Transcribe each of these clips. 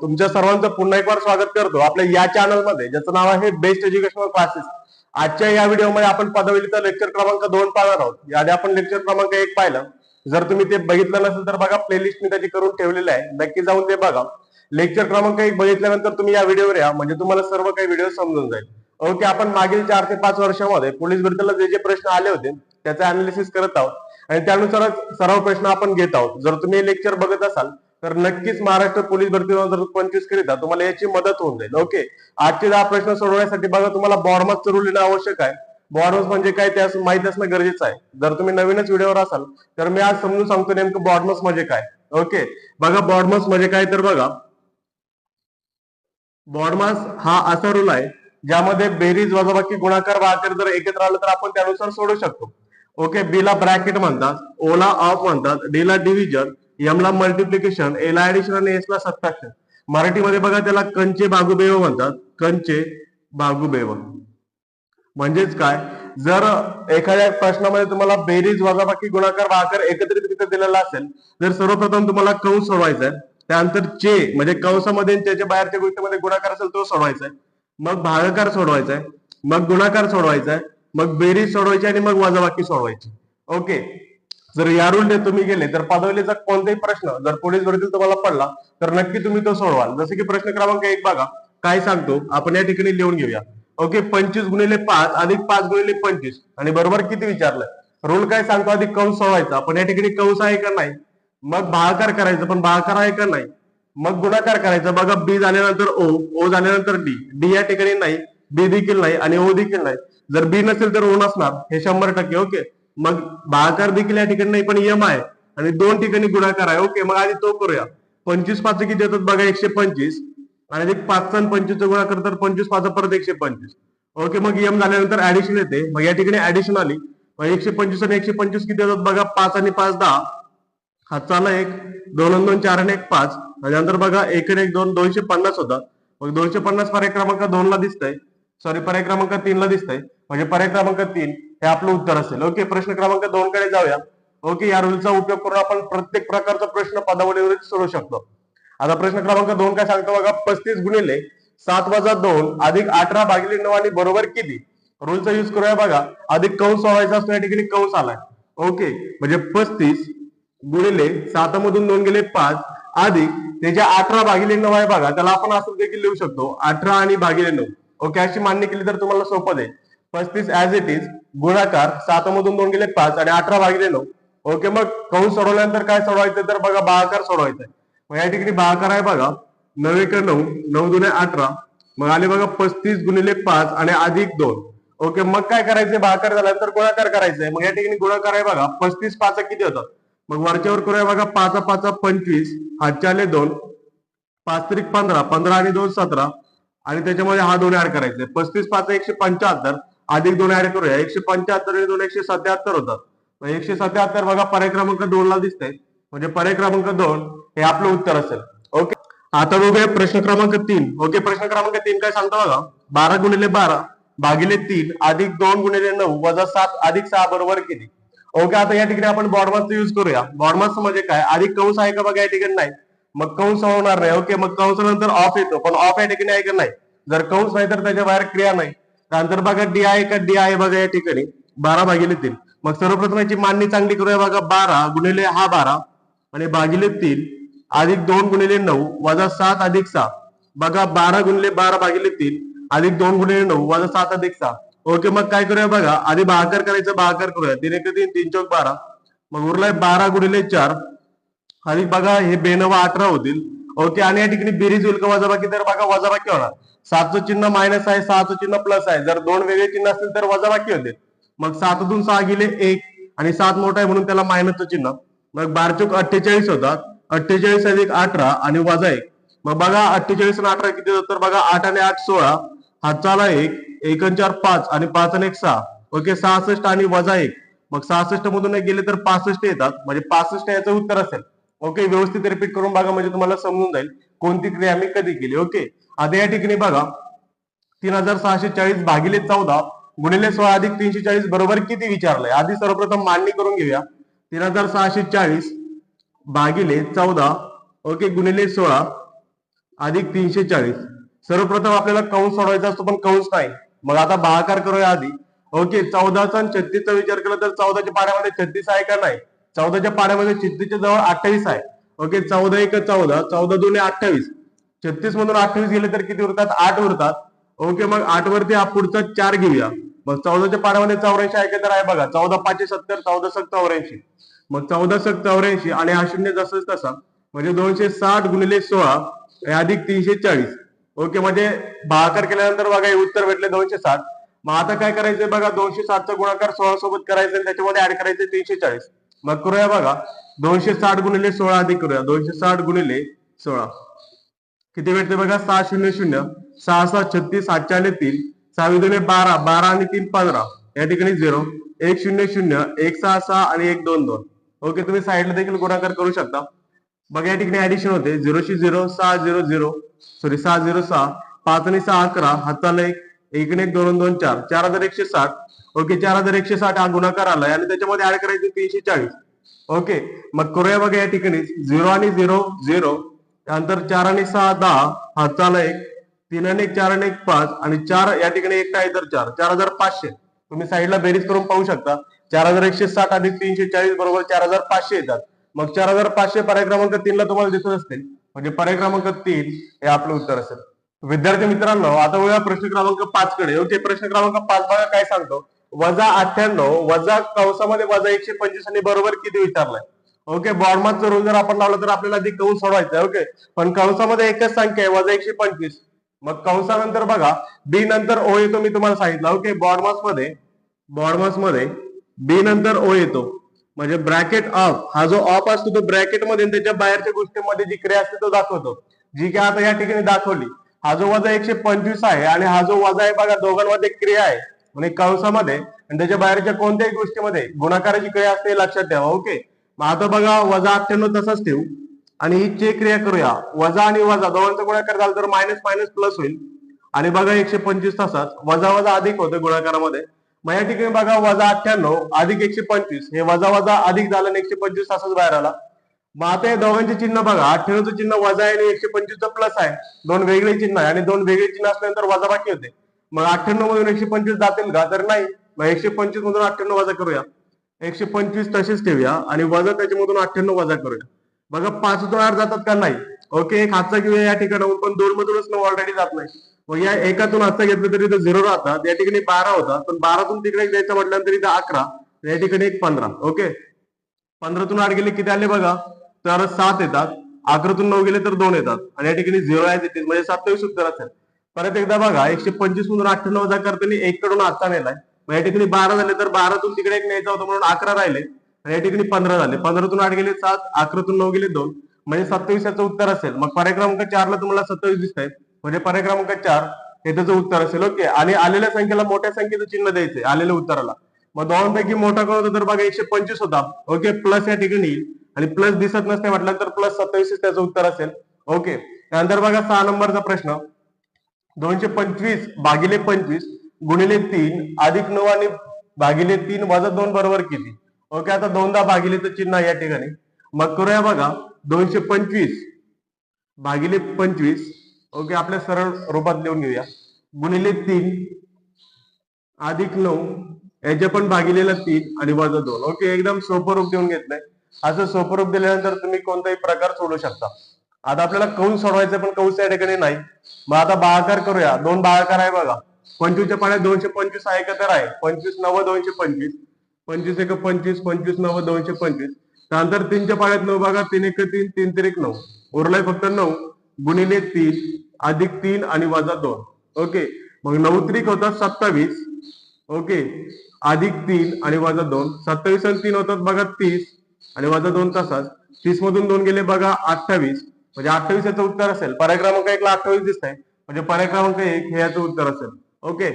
तुमच्या सर्वांचं पुन्हा एक वार स्वागत करतो. आपल्या या चॅनलमध्ये ज्याचं नाव आहे बेस्ट एज्युकेशनल क्लासेस आजच्या या व्हिडिओमध्ये आपण पदवीचा लेक्चर क्रमांक दोन पाहणार आहोत. याआधी आपण लेक्चर क्रमांक एक पाहिलं. जर तुम्ही ते बघितलं नसेल तर बघा प्लेलिस्ट मी त्याची करून ठेवलेली आहे. नक्की जाऊन ते बघा. लेक्चर क्रमांक एक बघितल्यानंतर तुम्ही या व्हिडिओवर या. म्हणजे तुम्हाला सर्व काही व्हिडिओ समजून जाईल. ओके आपण मागील चार ते पाच वर्षामध्ये पोलीस भरतीला जे जे प्रश्न आले होते त्याचं अनालिसिस करत आहोत. आणि त्यानुसारच सर्व प्रश्न आपण घेत आहोत. जर तुम्ही लेक्चर बघत असाल तर नक्कीच महाराष्ट्र पोलीस भरती दोन हजार पंचवीस करिता तुम्हाला याची मदत होऊन जाईल. ओके आजचे दहा प्रश्न सोडवण्यासाठी बघा तुम्हाला बॉर्मस रूल येणं आवश्यक आहे. बॉर्मस म्हणजे काय त्यास माहीत असणं गरजेचं आहे. जर तुम्ही नवीनच व्हिडिओवर असाल तर मी आज समजून सांगतो नेमकं बॉर्मस म्हणजे काय. ओके बघा बॉर्मस म्हणजे काय तर बघा. बॉर्मस हा असा रूल आहे ज्यामध्ये बेरीज वजाबाकी गुणाकार वाकर जर एकत्र आलं तर आपण त्यानुसार सोडू शकतो. ओके बी ला ब्रॅकेट म्हणतात ओला ऑफ म्हणतात डी ला डिव्हिजन यमला मल्टिप्लिकेशन एला ऍडिशन आणि एस ला सबट्रॅक्शन मराठीमध्ये बघा त्याला कंचे बागुबेव म्हणतात. कंचे बागुबेव. म्हणजेच काय? जर एखाद्या प्रश्नामध्ये तुम्हाला बेरीज वजाबाकी गुणाकार भाकर एकत्रितरित्या दिलेला असेल तर सर्वप्रथम तुम्हाला कंस सोडवायचा आहे. त्यानंतर चे म्हणजे कंसामध्ये त्याच्या बाहेरच्या गोष्टीमध्ये गुणाकार असेल तो सोडवायचा आहे. मग भागाकार सोडवायचा आहे. मग गुणाकार सोडवायचा आहे. मग बेरीज सोडवायची आणि मग वजाबाकी सोडवायची. ओके? जर या तुम्ही गेले तर पदवलीचा कोणताही प्रश्न जर पोलीस भरतील तुम्हाला पडला तर नक्की तुम्ही तो सोडवाल. जसे की प्रश्न क्रमांक एक बघा. काय सांगतो? आपण या ठिकाणी लिहून घेऊया. ओके पंचवीस गुणिले पाच अधिक पाच गुणिले पंचवीस. आणि बरोबर किती विचारलंय रूल काय सांगतो? आधी कंस सोडवायचा पण या ठिकाणी कंस आहे का नाही? मग भागाकार करायचं. पण भागाकार आहे का नाही? मग गुणाकार करायचा. बघा बी झाल्यानंतर ओ ओ झाल्यानंतर डी. डी या ठिकाणी नाही. बी देखील नाही आणि ओ देखील नाही. जर बी नसेल तर ओ नसणार. हे शंभर टक्के. ओके? मग भागाकार देखील या ठिकाणी नाही पण यम आहे. आणि दोन ठिकाणी गुणाकार आहे. ओके मग आधी तो करूया. पंचवीस पाच किती येतात बघा एकशे पंचवीस. आणि एक पाच आणि पंचवीस गुणाकार तर पंचवीस पाच परत एकशे पंचवीस. ओके मग यम झाल्यानंतर ऍडिशन येते. मग या ठिकाणी ऍडिशन आली. मग एकशे पंचवीस आणि एकशे पंचवीस किती येतात बघा पाच आणि पाच दहा. हाताला एक. दोन आणि दोन चार आणि एक पाच. त्याच्यानंतर बघा एक आणि एक दोन दोनशे पन्नास होता मग दोनशे पन्नास पर्याय क्रमांक दोन ला दिसतंय. सॉरी पर्याय क्रमांक तीन ला दिसतंय. म्हणजे पर्याय क्रमांक तीन. हे आपलं उत्तर असेल. ओके प्रश्न क्रमांक दोन कडे जाऊया. ओके या रूलचा उपयोग करून आपण प्रत्येक प्रकारचा प्रश्न पदावलीवर सोडू शकतो. आता प्रश्न क्रमांक दोन काय सांगतो बघा पस्तीस गुणिले सात वजा दोन अधिक अठरा भागिले नऊ आणि बरोबर किती? रूलचा युज करूया बघा. अधिक कंस व्हायचा असतो या ठिकाणी कंस आलाय. ओके म्हणजे पस्तीस गुणिले सात मधून दोन गेले पाच अधिक त्याच्या अठरा भागिले नऊ आहे बघा. त्याला आपण असं देखील लिहू शकतो अठरा आणि भागिले नऊ. ओके अशी मान्य केली तर तुम्हाला सोपं जाईल. पस्तीस ऍज इट इज गुणाकार सातामधून दोन गेले पाच आणि अठरा भागिले नऊ. ओके मग कौन सोडवल्यानंतर काय सोडवायचं? तर बघा भागाकार सोडवायचा आहे. मग या ठिकाणी भागाकार आहे बघा. नऊ एक नऊ नऊ दुने अठरा. मग आले बघा पस्तीस गुणिले पाच आणि अधिक दोन. ओके मग काय करायचंय? भागाकार झाल्यानंतर गुणाकार करायचंय. मग या ठिकाणी गुणाकार आहे बघा. पस्तीस पाच किती होतात मग वरच्यावर करूया बघा पाच पाच पंचवीस हातच्या आले दोन. पाच त्रिक पंधरा पंधरा आणि दोन सतरा. आणि त्याच्यामध्ये हा दोन ऍड करायचे पस्तीस पाच एकशे पंच्याहत्तर. अधिक दोन ऍड करूया एकशे पंच्याहत्तर आणि दोन एकशे सत्याहत्तर होतात. एकशे सत्याहत्तर बघा पर्याय क्रमांक दोन ला दिसतंय. म्हणजे पर्याय क्रमांक दोन हे आपलं उत्तर असेल. ओके? आता बघूया प्रश्न क्रमांक तीन. ओके प्रश्न क्रमांक तीन काय सांगतो बघा. बारा गुणिले बारा भागिले तीन अधिक दोन गुणिले नऊ वजा सात अधिक सहा बरोबर किती? ओके आता या ठिकाणी आपण बॉडमासचा युज करूया. बॉडमास म्हणजे काय? अधिक कंस आहे का बघा या ठिकाणी नाही? मग कंस होणार नाही. ओके मग कंस नंतर ऑफ येतो. पण ऑफ या ठिकाणी आहे का नाही? जर कंस नाही तर त्याच्या बाहेर क्रिया नाही. त्यानंतर बघा डी आय का डी आय बघा या ठिकाणी. बारा भागिले तीन. मग सर्वप्रथम याची मांडणी चांगली करूया बघा बारा गुणिले हा बारा आणि भागिले तीन अधिक दोन गुणिले नऊ वजा सात अधिक सहा. बघा बारा गुणिले बारा भागिले तीन अधिक दोन गुणिले नऊ वजा सात अधिक सहा. ओके मग काय करूया बघा आधी भागाकार करायचं भागाकार करूया. तीन एक तीन तीन चौक बारा. मग उरलाय बारा गुणिले चार. अधिक बघा हे बेनवा अठरा होतील. ओके आणि या ठिकाणी बेरीज होईल का वजाबाकी? तर बघा वजाबाकी होणार. सातचं चिन्ह मायनस आहे सहाचं चिन्ह प्लस आहे. जर दोन वेगळे चिन्ह असतील तर वजाबाकी होते. मग सातातून सहा गेले एक आणि सात मोठा आहे म्हणून त्याला मायनसचं चिन्ह. मग बारचूक अठ्ठेचाळीस होतात अठ्ठेचाळीस अधिक अठरा आणि वजा एक. मग बघा अठ्ठेचाळीस आणि अठरा किती होतात तर बघा आठ आणि आठ सोळा. हातचाला एक. एक चार पाच आणि पाच आणि एक सहा. ओके सहासष्ट आणि वजा एक. मग सहासष्ट मधून गेले तर पासष्ट येतात. म्हणजे पासष्ट याचं उत्तर असेल. ओके व्यवस्थित रिपीट करून बघा. म्हणजे तुम्हाला समजून जाईल कोणती क्रिया मी कधी केली. ओके. आता या ठिकाणी बघा तीन हजार सहाशे चाळीस भागिले चौदा गुणिले सोळा अधिक तीनशे चाळीस बरोबर किती विचारलंय? आधी सर्वप्रथम मांडणी करून घेऊया. तीन हजार सहाशे चाळीस भागिले चौदा ओके गुणिले सोळा अधिक तीनशे चाळीस. सर्वप्रथम आपल्याला कंस सोडवायचा असतो पण कंस नाही. मग आता भागाकार करूया आधी. ओके चौदाचा आणि छत्तीसचा विचार केला तर चौदाच्या पाड्यामध्ये छत्तीस आहे का नाही? चौदाच्या पाड्यामध्ये छत्तीसच्या जवळ अठ्ठावीस आहे. ओके चौदा एक चौदा चौदा दोन अठ्ठावीस. छत्तीस मधून अठ्ठावीस गेले तर किती उरतात? आठ उरतात. ओके मग आठ वरती हा पुढचा चार घेऊया. मग चौदाच्या पाड्यामध्ये चौऱ्याऐंशी आहे का तर आहे बघा चौदा पाचशे सत्तर चौदा सक चौऱ्याऐंशी. मग चौदा सक चौऱ्याऐंशी आणि हा शून्य जसंच तसा म्हणजे दोनशे साठ गुणिले सोळा अधिक तीनशे चाळीस. ओके म्हणजे भागाकार केल्यानंतर बघा हे उत्तर भेटले दोनशे साठ. मग आता काय करायचंय बघा दोनशे साठचा गुणाकार सोळा सोबत करायचं आणि त्याच्यामध्ये ऍड करायचे तीनशे चाळीस. मग करूया बघा दोनशे साठ गुणिले सोळा अधिक करूया दोनशे साठ गुणिले सोळा. किती भेटते बघा? सहा शून्य शून्य. सहा सहा छत्तीस सातशे तीन. सहावी दोन्ही बारा बारा आणि तीन पंधरा. या ठिकाणी झिरो एक शून्य शून्य एक सहा सहा आणि एक दोन दोन. ओके तुम्ही साईडला देखील गुणाकार करू शकता. बघा या ठिकाणी ऍडिशन होते. झिरोशी झिरो सहा झिरो झिरो सॉरी सहा झिरो सहा. पाच आणि सहा अकरा. हाताला एक एक एक दोन दोन चार. चार हजार एकशे साठ. ओके चार हजार एकशे साठ हा गुणाकार आलाय आणि त्याच्यामध्ये ऍड करायचे तीनशे चाळीस. ओके मग करूया बघा या ठिकाणी. झिरो आणि झिरो झिरो त्यानंतर चार आणि सहा दहा हाताला एक तीन आणि चार आणि एक पाच आणि चार या ठिकाणी एकटा आहे तर चार चार हजार पाचशे. तुम्ही साईडला बेरीज करून पाहू शकता. चार हजार एकशे साठ अधिक तीनशे चाळीस बरोबर चार हजार पाचशे येतात. मग चार हजार पाचशे पर्याय क्रमांक तीनला तुम्हाला दिसत असतील. म्हणजे पर्याय क्रमांक तीन हे आपलं उत्तर असेल. विद्यार्थी मित्रांनो आता वळूया प्रश्न क्रमांक पाच कडे. ते प्रश्न क्रमांक पाच बघा काय सांगतो. वजा अठ्ठ्याण्णव वजा कंसामध्ये वजा एकशे पंचवीस आणि बरोबर किती विचारलाय? ओके बॉर्डमाचा रूल जर आपण लावला तर आपल्याला आधी कंस सोडवायचा आहे ओके पण कंसामध्ये एकच संख्या आहे वजा एकशे पंचवीस. मग कंसानंतर बघा बी नंतर ओ येतो मी तुम्हाला सांगितलं ओके बॉर्डमासमध्ये बॉर्डमासमध्ये बी नंतर ओ येतो. म्हणजे ब्रॅकेट ऑफ हा जो ऑफ असतो तो ब्रॅकेटमध्ये त्याच्या बाहेरच्या गोष्टीमध्ये जी क्रिया असते तो दाखवतो. जी काय आता या ठिकाणी दाखवली. हा जो वजा एकशे पंचवीस आहे आणि हा जो वजा आहे बघा दोघांमध्ये क्रिया आहे. म्हणजे कंसामध्ये आणि त्याच्या बाहेरच्या कोणत्याही गोष्टीमध्ये गुणाकाराची क्रिया असते लक्षात ठेवा ओके मग आता बघा वजा अठ्ठ्याण्णव तसाच ठेवू. आणि ही चेक क्रिया करूया. वजा आणि वजा दोघांचा गुणाकार झाला तर मायनस मायनस प्लस होईल. आणि बघा एकशे पंचवीस तासात वजा वजा अधिक होतं गुणाकारामध्ये. मग या ठिकाणी बघा वजा अठ्ठ्याण्णव अधिक एकशे पंचवीस. हे वजा वजा अधिक झालं आणि एकशे पंचवीस तासच बाहेर आला. मग आता हे दोघांचे चिन्ह बघा. अठ्ठ्याण्णवचं चिन्ह वजा आहे आणि एकशे पंचवीसचं प्लस आहे. दोन वेगळे चिन्ह आहे आणि दोन वेगळे चिन्ह असल्यानंतर वजा बाकी होते. मग अठ्ठ्याण्णव मधून एकशे पंचवीस जातील का? तर नाही. मग एकशे पंचवीस मधून अठ्ठ्याण्णव वजा करूया. एकशे पंचवीस तसेच ठेवूया आणि वजा त्याच्यामधून अठ्ठ्याण्णव वजा करूया. बघा पाच दोन जातात का नाही? ओके एक हातचा घेऊया या ठिकाणाहून पण दोन मधूनच नऊ ऑलरेडी जात नाही. मग या एकातून हातचा घेतलं तरी इथं झिरो राहतात या ठिकाणी बारा होता पण बारातून तिकडे एक द्यायचं म्हटल्यानंतर इथं अकरा या ठिकाणी एक पंधरा ओके? पंधरातून आठ गेले किती आले बघा? तर सात येतात. अकरातून नऊ गेले तर दोन येतात. आणि या ठिकाणी झिरो आहे येतील म्हणजे सत्तावीस उत्तर असेल परत एकदा बघा एकशे पंचवीस मधून अठ्ठ्याण्णव वजा करताना एक कडून हातचा नेलाय. मग या ठिकाणी बारा झाले तर बारातून तिकडे एक न्यायचा होता म्हणून अकरा राहिले. आणि या ठिकाणी पंधरा झाले. पंधरातून आठ गेले सात अकरातून नऊ गेले दोन. म्हणजे सत्तावीस याचं उत्तर असेल. मग पर्याय क्रमांक चारला तुम्हाला सत्तावीस दिसत आहेत म्हणजे पर्याय क्रमांक चार हे त्याचं उत्तर असेल. ओके. आणि आलेल्या संख्येला मोठ्या संख्येचं चिन्ह द्यायचंय आलेल्या उत्तराला. मग दोनपैकी मोठा कोण होता तर बघा एकशे पंचवीस होता. ओके प्लस या ठिकाणी येईल. आणि प्लस दिसत नसते म्हटलं तर प्लस सत्तावीस त्याचं उत्तर असेल. ओके. त्यानंतर बघा सहा नंबरचा प्रश्न. दोनशे पंचवीस भागिले पंचवीस गुणिले तीन अधिक नऊ आणि भागिले तीन वजा दोन बरोबर किती? ओके आता दोनदा भागिलेचं चिन्ह आहे या ठिकाणी. मग करूया बघा दोनशे पंचवीस भागिले पंचवीस. ओके आपल्या सरळ रूपात लिहून घेऊया. गुणिले तीन अधिक नऊ याच्या पण भागिलेला तीन आणि वजा दोन. ओके एकदम सोपं रूप देऊन घेतलंय. असं सोपं रूप दिल्यानंतर तुम्ही कोणताही प्रकार सोडू शकता. आता आपल्याला कौन सोडवायचं पण कंस या ठिकाणी नाही. मग आता बाळाकार करूया. दोन बाळाकार आहे बघा. पंचवीसच्या पाण्यात दोनशे पंचवीस आहे का तर आहे. पंचवीस नव्वद दोनशे पंचवीस. पंचवीस एक पंचवीस पंचवीस नव्वद दोनशे पंचवीस. त्यानंतर तीनच्या पाण्यात नऊ बघा तीन एक तीन तीन तीन एक नऊ. उरलाय फक्त नऊ गुणिले तीन अधिक तीन आणि वजा दोन. ओके. मग नऊ त्रिक होतात सत्तावीस. ओके. अधिक तीन आणि वजा दोन. सत्तावीस आणि तीन होतात बघा तीस आणि वजा दोन तासात तीस मधून दोन गेले बघा अठ्ठावीस. म्हणजे अठ्ठावीस याचं उत्तर असेल. पर्याय क्रमांक एकला अठ्ठावीस दिसत आहे म्हणजे पर्याय क्रमांक एक हे याचं उत्तर असेल. ओके.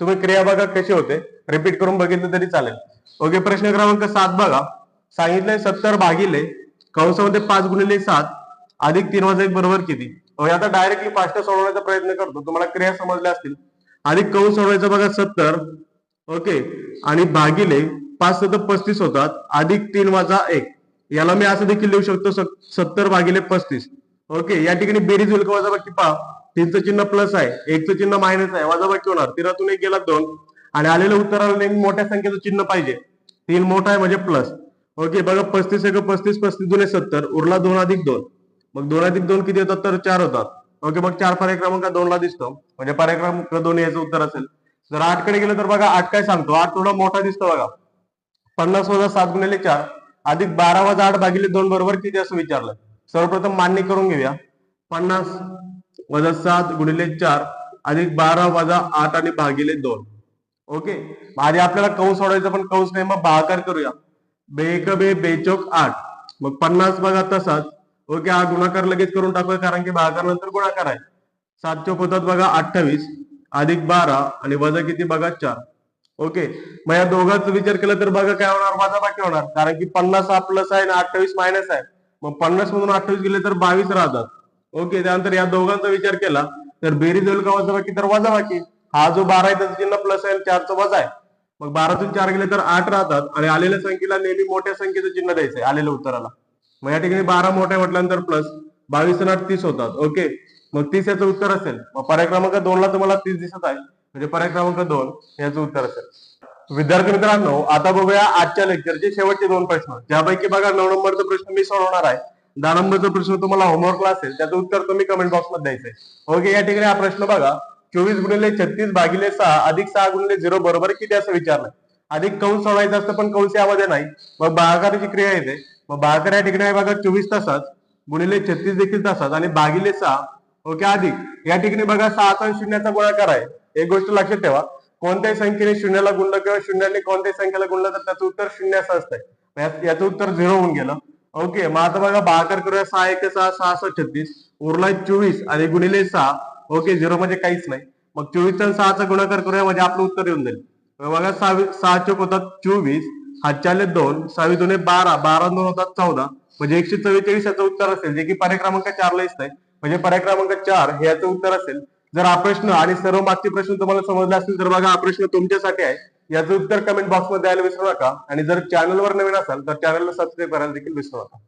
तुम्ही क्रिया बघा कशी होते. रिपीट करून बघितलं तरी चालेल. ओके प्रश्न क्रमांक सात बघा. सांगितलंय सत्तर भागिले कंसामध्ये पाच गुणिले सात अधिक तीन वाजा एक बरोबर किती? आता डायरेक्टली फास्ट सोडवण्याचा प्रयत्न करतो. तुम्हाला क्रिया समजल्या असतील. अधिक कंस सोडवायचं बघा सत्तर. ओके आणि भागिले पाच सतत पस्तीस होतात. अधिक तीन वाजा एक. याला मी असं देखील लिहू शकतो सत्तर भागिले पस्तीस. ओके या ठिकाणी बेरीज होईल का पहा. तीनचं चिन्ह प्लस आहे एकचं चिन्ह मायनस आहे. वजाबाकी होणार. तिरातून एक गेला दोन. आणि आलेल्या उत्तराला नेहमी मोठ्या संख्येचं चिन्ह पाहिजे. तीन मोठा आहे म्हणजे प्लस ओके बघा पस्तीस एक पस्तीस पस्तीस दोन सत्तर. उरला दोन अधिक दोन. मग दोन अधिक दोन किती होतात? तर चार होतात. ओके मग चार पर्याय क्रमांक दोनला दिसतो. म्हणजे पर्याय क्रमांक दोन याचं उत्तर असेल. जर आठकडे गेलं तर बघा आठ काय सांगतो? आठ थोडा मोठा दिसतो बघा. पन्नास वजा सात गुणिले चार. अधिक बारा वजा आठ भागिले दोन बरोबर किती? असं विचारलं. सर्वप्रथम मान्य करून घेऊया. पन्नास वजा सात गुणिले चार अधिक बारा वजा आठ आणि भागिले दोन. ओके? आधी आपल्याला कंस सोडायचा पण कंस नाही मग भागाकार करूया बेक बे बेचोक आठ. मग पन्नास बघा तसाच. ओके हा गुणाकार लगेच करून टाकूया कारण की भागाकार नंतर गुणाकार आहे. सात चौक होतात बघा अठ्ठावीस. अधिक बारा आणि वजा किती बघा चार. ओके? मग या दोघांचा विचार केला तर बघा काय होणार वजा बाकी होणार. कारण की पन्नास हा प्लस आहे आणि अठ्ठावीस मायनस आहे. मग पन्नास मधून अठ्ठावीस गेले तर बावीस राहतात. ओके त्यानंतर या दोघांचा विचार केला. तर बेरीज होईल का वजाबाकी तर वजा बाकी. हा जो बारा आहे त्याचा चिन्ह प्लस आहे चारचा वजा आहे. मग बारातून चार गेले तर आठ राहतात. आणि आलेल्या संख्येला नेहमी मोठ्या संख्येचं चिन्ह द्यायचंय आलेल्या उत्तराला. मग या ठिकाणी बारा मोठ्या म्हटल्यानंतर प्लस बावीस आठ तीस होतात. ओके मग तीस याचं उत्तर असेल. मग पर्याय क्रमांक दोन ला तुम्हाला तीस दिसत आहे. म्हणजे पर्याय क्रमांक दोन याचं उत्तर असेल. विद्यार्थी मित्रांनो आता बघूया आजच्या लेक्चरचे शेवटचे दोन प्रश्न. ज्यापैकी बघा नऊ नंबरचा प्रश्न मी सोडवणार आहे. दहा प्रश्न तुम्हाला होमवर्कला असेल त्याचं उत्तर तुम्ही कमेंट बॉक्समध्ये द्यायचंय. ओके या ठिकाणी हा प्रश्न बघा. चोवीस गुणिले छत्तीस भागिले सहा अधिक सहा गुणिले झिरो बरोबर किती असं विचारलं? अधिक कंस सोडायचं असतं पण कंस यामध्ये नाही. मग भागाकाराची क्रिया येते. मग भागाकार या ठिकाणी बघा चोवीस तासात गुणिले छत्तीस देखील तासात आणि भागिले सहा ओके अधिक. या ठिकाणी बघा सहाचा आणि शून्याचा गुणाकार आहे. एक गोष्ट लक्षात ठेवा. कोणत्याही संख्येने शून्याला गुणलं किंवा शून्याने कोणत्याही संख्येला गुणलं तर त्याचं उत्तर शून्य असं असतंय. याचं उत्तर झिरो होऊन गेलं. ओके मग आता बघा भागाकार करूया सहा एक सहा सहा सहा छत्तीस. उरला चोवीस आणि गुणिले सहा. ओके झिरो म्हणजे काहीच नाही. मग चोवीस आणि सहाचा गुणाकार करूया म्हणजे आपलं उत्तर येऊन जाईल. बघा सहा सहा चोक होतात चोवीस. हातच्याले दोन. सहावी दोन बारा. बारा दोन होतात चौदा. म्हणजे एकशे चव्वेचाळीस याचं उत्तर असेल जे की पर्याय क्रमांक चारला येत नाही म्हणजे पर्याय क्रमांक चार हे याचं उत्तर असेल. जर हा प्रश्न आणि सर्व मागचे प्रश्न तुम्हाला समजले असतील तर बघा हा प्रश्न तुमच्यासाठी आहे. याचं उत्तर कमेंट बॉक्समध्ये द्यायला विसरू नका. आणि जर चॅनलवर नवीन असाल तर चॅनलला सबस्क्राईब करायला देखील विसरू नका.